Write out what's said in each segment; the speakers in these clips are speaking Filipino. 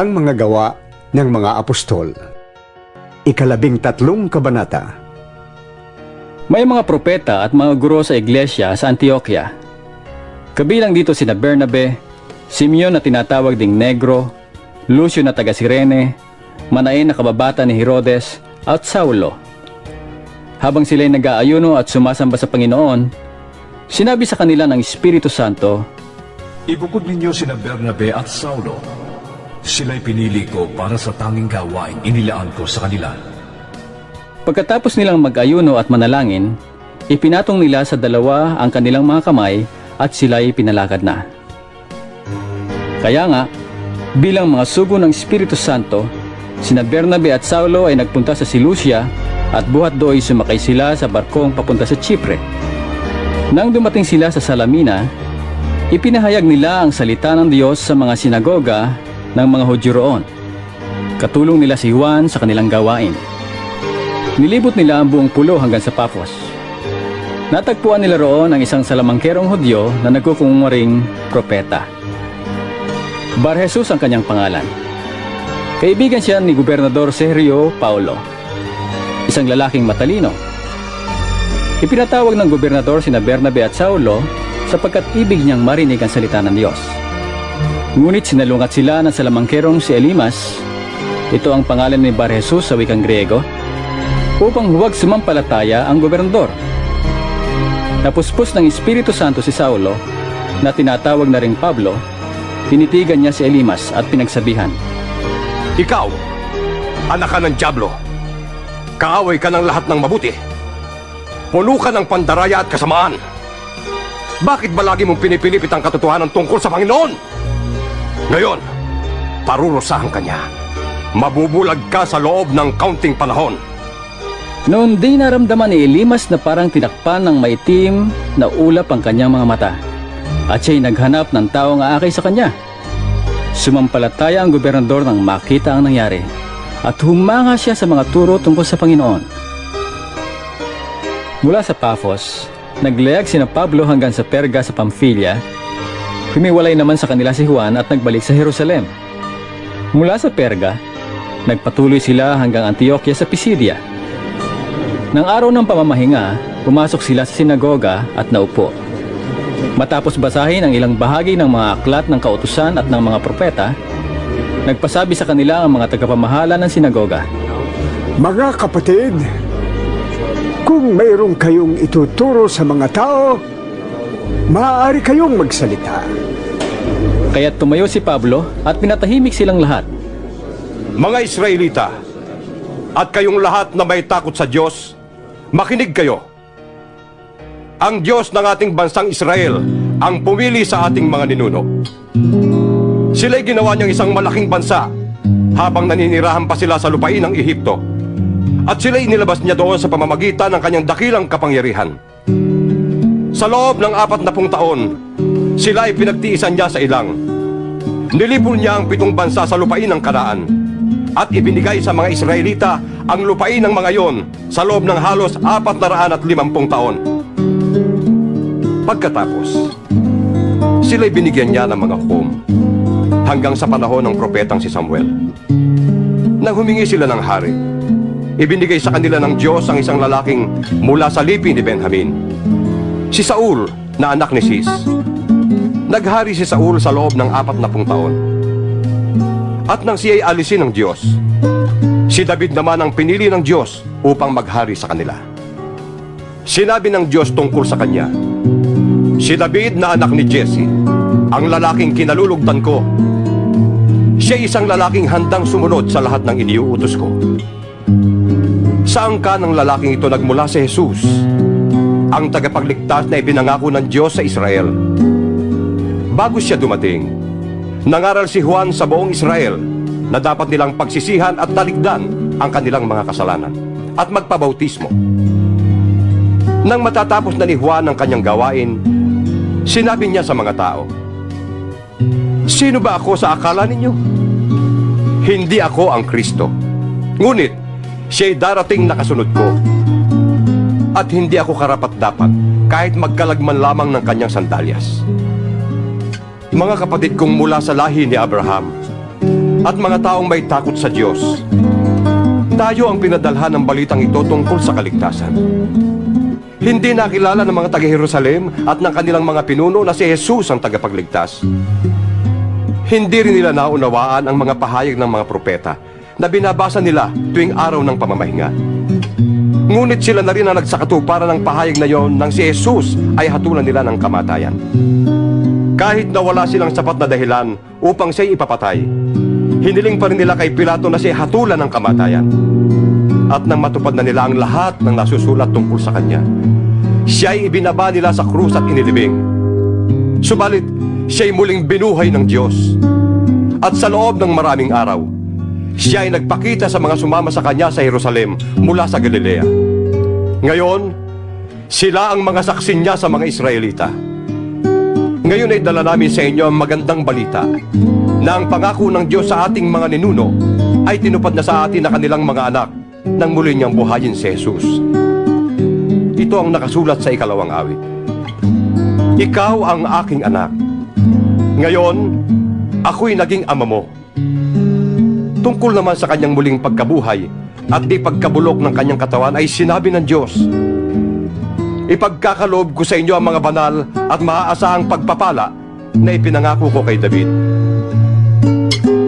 Ang mga gawa ng mga apostol. Ikalabing tatlong kabanata. May mga propeta at mga guro sa iglesia sa Antioquia. Kabilang dito sina Bernabe, Simeon na tinatawag ding Negro, Lucio na taga Sirene, Manaen na kababata ni Herodes, at Saulo. Habang sila'y nag-aayuno at sumasamba sa Panginoon, sinabi sa kanila ng Espiritu Santo, Ibukod ninyo sina Bernabe at Saulo. Sila'y pinili ko para sa tanging gawain inilaan ko sa kanila. Pagkatapos nilang mag-ayuno at manalangin, ipinatong nila sa dalawa ang kanilang mga kamay at sila'y pinalakad na. Kaya nga, bilang mga sugo ng Espiritu Santo, sina Bernabe at Saulo ay nagpunta sa Seleucia at buhat do'y sumakay sila sa barkong papunta sa Chipre. Nang dumating sila sa Salamina, ipinahayag nila ang salita ng Diyos sa mga sinagoga ng mga Hudyo roon. Katulong nila si Juan sa kanilang gawain. Nilibot nila ang buong pulo hanggang sa Paphos. Natagpuan nila roon ang isang salamangkerong Hudyo na nagkukunwaring propeta. Bar Jesus ang kanyang pangalan. Kaibigan siya ni Gobernador Sergio Paulo, isang lalaking matalino. Ipinatawag ng gobernador sina Bernabe at Saulo sapagkat ibig niyang marinig ang salita ng Diyos. Ngunit sinalungat sila ng salamangkerong si Elimas, ito ang pangalan ni Bar Jesus sa wikang Griego, upang huwag sumampalataya ang gobernador. Napuspos ng Espiritu Santo si Saulo, na tinatawag na ring Pablo, tinitigan niya si Elimas at pinagsabihan, Ikaw, anak ka ng Diablo. Kaaway ka ng lahat ng mabuti. Puno ka ng pandaraya at kasamaan. Bakit ba lagi mong pinipilipit ang katotohanan tungkol sa Panginoon? Ngayon, parurusahan ka niya. Mabubulag ka sa loob ng kaunting panahon. Noon di naramdaman ni Elimas na parang tinakpan ng maitim na ulap ang kanyang mga mata. At siya'y naghanap ng taong aakay sa kanya. Sumampalataya ang gobernador nang makita ang nangyari at humanga siya sa mga turo tungkol sa Panginoon. Mula sa Paphos, naglayag sina Pablo hanggang sa Perga sa Pamphylia. Humiwalay naman sa kanila si Juan at nagbalik sa Jerusalem. Mula sa Perga, nagpatuloy sila hanggang Antioquia sa Pisidia. Nang araw ng pamamahinga, pumasok sila sa sinagoga at naupo. Matapos basahin ang ilang bahagi ng mga aklat ng kautusan at ng mga propeta, nagpasabi sa kanila ang mga tagapamahala ng sinagoga. Mga kapatid, kung mayroong kayong ituturo sa mga tao, maaari kayong magsalita. Kaya tumayo si Pablo at pinatahimik silang lahat. Mga Israelita, at kayong lahat na may takot sa Diyos, makinig kayo. Ang Diyos ng ating bansang Israel ang pumili sa ating mga ninuno. Sila'y ginawa niyang isang malaking bansa habang naninirahan pa sila sa lupain ng Ehipto. At sila'y nilabas niya doon sa pamamagitan ng kanyang dakilang kapangyarihan. Sa loob ng apat na pung taon, sila ay pinagtiisan niya sa ilang. Nilipol niya ang pitong bansa sa lupain ng Kanaan at ibinigay sa mga Israelita ang lupain ng mga yon sa loob ng halos apat na raan at limampung taon. Pagkatapos, sila'y binigyan niya ng mga hukom hanggang sa panahon ng propetang si Samuel. Nang humingi sila ng hari, ibinigay sa kanila ng Diyos ang isang lalaking mula sa lipi ni Benjamin. Si Saul na anak ni Sis. Naghari si Saul sa loob ng apat na pung taon. At nang siya'y alisin ng Diyos, si David naman ang pinili ng Diyos upang maghari sa kanila. Sinabi ng Diyos tungkol sa kanya, Si David na anak ni Jesse, ang lalaking kinalulugtan ko. Siya isang lalaking handang sumunod sa lahat ng iniuutos ko. Saan ka ng lalaking ito nagmula si Jesus, ang tagapagligtas na ipinangako ng Diyos sa Israel? Bago siya dumating, nangaral si Juan sa buong Israel na dapat nilang pagsisihan at taligdan ang kanilang mga kasalanan at magpabautismo. Nang matatapos na ni Juan ang kanyang gawain, sinabi niya sa mga tao, Sino ba ako sa akala ninyo? Hindi ako ang Kristo. Ngunit, siya'y darating na kasunod ko. At hindi ako karapat-dapat kahit magkalagman lamang ng kanyang sandalyas. Mga kapatid kong mula sa lahi ni Abraham, at mga taong may takot sa Diyos. Tayo ang pinadalhan ng balitang ito tungkol sa kaligtasan. Hindi nakilala ng mga taga-Jerusalem at ng kanilang mga pinuno na si Jesus ang tagapagligtas. Hindi rin nila naunawaan ang mga pahayag ng mga propeta na binabasa nila tuwing araw ng pamamahinga. Ngunit sila na rin ang nagsakatuparan ng pahayag na yon nang si Jesus ay hatulan nila ng kamatayan. Kahit na wala silang sapat na dahilan upang siya'y ipapatay, hiniling pa rin nila kay Pilato na siya hatulan ng kamatayan. At nang matupad na nila ang lahat ng nasusulat tungkol sa kanya, siya'y ibinaba nila sa krus at inilibing. Subalit, siya'y muling binuhay ng Diyos. At sa loob ng maraming araw, siya ay nagpakita sa mga sumama sa kanya sa Jerusalem mula sa Galilea. Ngayon, sila ang mga saksi niya sa mga Israelita. Ngayon ay dala namin sa inyo ang magandang balita na ang pangako ng Diyos sa ating mga ninuno ay tinupad na sa atin na kanilang mga anak nang muli niyang buhayin si Jesus. Ito ang nakasulat sa ikalawang awit. Ikaw ang aking anak. Ngayon, ako'y naging ama mo. Tungkol naman sa kanyang muling pagkabuhay at di pagkabulok ng kanyang katawan ay sinabi ng Diyos, Ipagkakaloob ko sa inyo ang mga banal at maaasahang pagpapala na ipinangako ko kay David.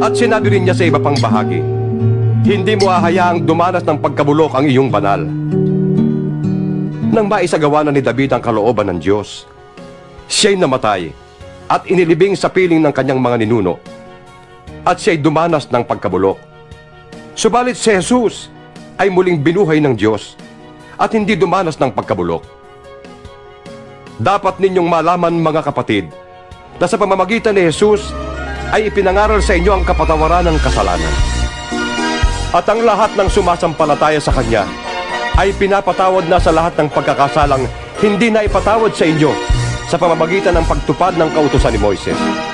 At sinabi rin niya sa iba pang bahagi, Hindi mo hahayaang dumanas ng pagkabulok ang iyong banal. Nang maisagawa na ni David ang kalooban ng Diyos, siya'y namatay at inilibing sa piling ng kanyang mga ninuno at siya'y dumanas ng pagkabulok. Subalit si Jesus ay muling binuhay ng Diyos at hindi dumanas ng pagkabulok. Dapat ninyong malaman mga kapatid na sa pamamagitan ni Jesus ay ipinangaral sa inyo ang kapatawaran ng kasalanan. At ang lahat ng sumasampalataya sa Kanya ay pinapatawad na sa lahat ng pagkakasalang hindi na ipatawad sa inyo sa pamamagitan ng pagtupad ng kautusan ni Moises.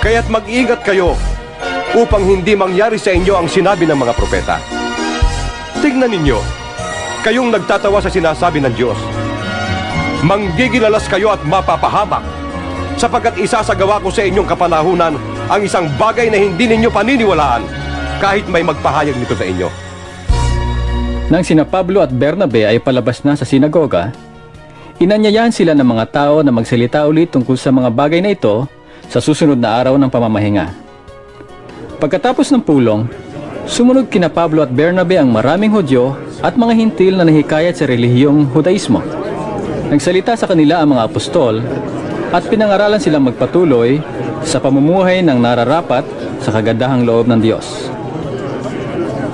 Kaya't mag-ingat kayo upang hindi mangyari sa inyo ang sinabi ng mga propeta. Tingnan ninyo, kayong nagtatawa sa sinasabi ng Diyos. Manggigilalas kayo at mapapahamak sapagkat isasagawa ko sa inyong kapanahunan ang isang bagay na hindi ninyo paniniwalaan kahit may magpahayag nito sa inyo. Nang sina Pablo at Bernabe ay palabas na sa sinagoga, inanyayahan sila ng mga tao na magsalita ulit tungkol sa mga bagay na ito sa susunod na araw ng pamamahinga. Pagkatapos ng pulong, sumunod kina Pablo at Bernabe ang maraming Hudyo at mga hintil na nahikayat sa relihiyong Hudaismo. Nagsalita sa kanila ang mga apostol at pinangaralan silang magpatuloy sa pamumuhay ng nararapat sa kagandahang loob ng Diyos.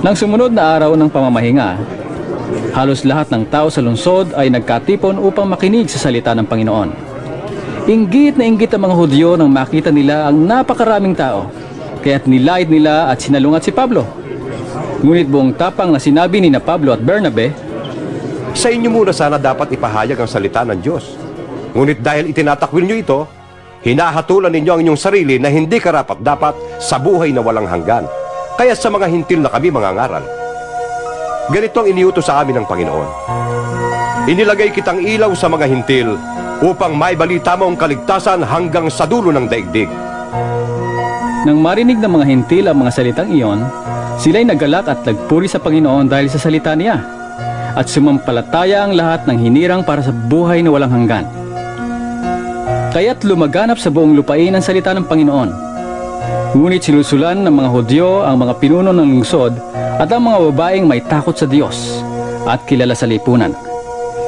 Nang sumunod na araw ng pamamahinga, halos lahat ng tao sa lungsod ay nagkatipon upang makinig sa salita ng Panginoon. Inggit na inggit ang mga Hudyo nang makita nila ang napakaraming tao, kaya't nilait nila at sinalungat si Pablo. Ngunit buong tapang na sinabi ni na Pablo at Bernabe, Sa inyo muna sana dapat ipahayag ang salita ng Diyos. Ngunit dahil itinatakwil nyo ito, hinahatulan ninyo ang inyong sarili na hindi karapat dapat sa buhay na walang hanggan. Kaya sa mga hintil na kami mga ngaral. Ganito ang iniutos sa amin ng Panginoon. Inilagay kitang ilaw sa mga hintil upang maibalita mo ang kaligtasan hanggang sa dulo ng daigdig. Nang marinig ng mga hintil ang mga salitang iyon, sila'y naggalak at nagpuri sa Panginoon dahil sa salita niya. At sumampalataya ang lahat ng hinirang para sa buhay na walang hanggan. Kaya't lumaganap sa buong lupain ang salita ng Panginoon. Ngunit sinusulan ng mga Hudyo ang mga pinuno ng lungsod at ang mga babaeng may takot sa Diyos at kilala sa lipunan.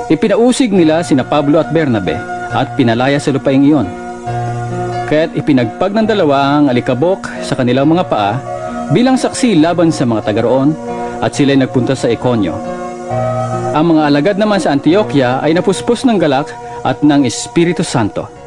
Ipinausig nila sina Pablo at Bernabe at pinalaya sa lupaing iyon. Kaya't ipinagpag ng dalawa ang alikabok sa kanilang mga paa bilang saksi laban sa mga taga roon at sila'y nagpunta sa Ikonyo. Ang mga alagad naman sa Antioquia ay napuspos ng galak at ng Espiritu Santo